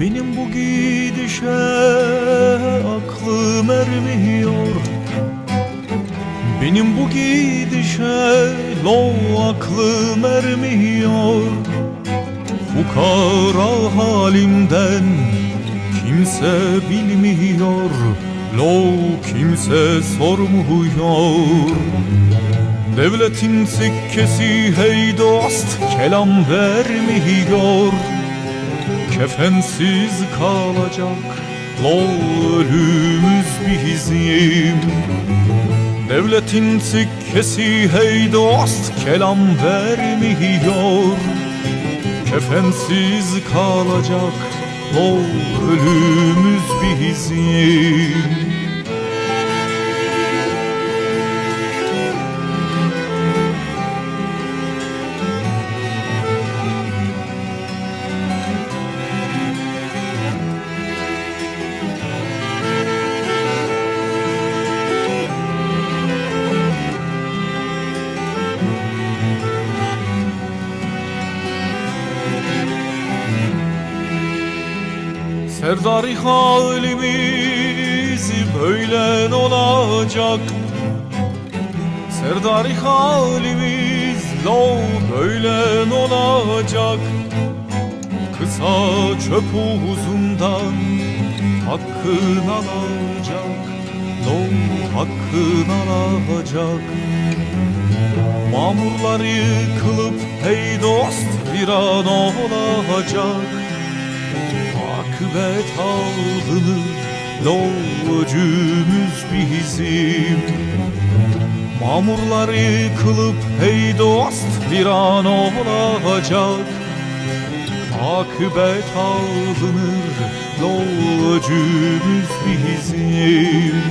Benim bu gidişe aklım ermiyor. Benim bu gidişe lo aklım ermiyor. Fukara halimden kimse bilmiyor. Lo kimse sormuyor. Devletin sikkesi hey dost kelam vermiyor Kefensiz kalacak lo ölümüz bizim. Devletin sikkesi hey dost kelam vermiyor. Kefensiz kalacak lo ölümüz bizim Serdari halimiz böyle olacak. Serdari halimiz lo böyle olacak. Kısa çöp uzundan hakkın alacak. Lo hakkın alacak. Mamurları kılıp hey dost bir an olacak Akıbet alınır Locümüz bizim. Mamurları kılıp hey dost bir an olacak. Akıbet alınır Locümüz bizim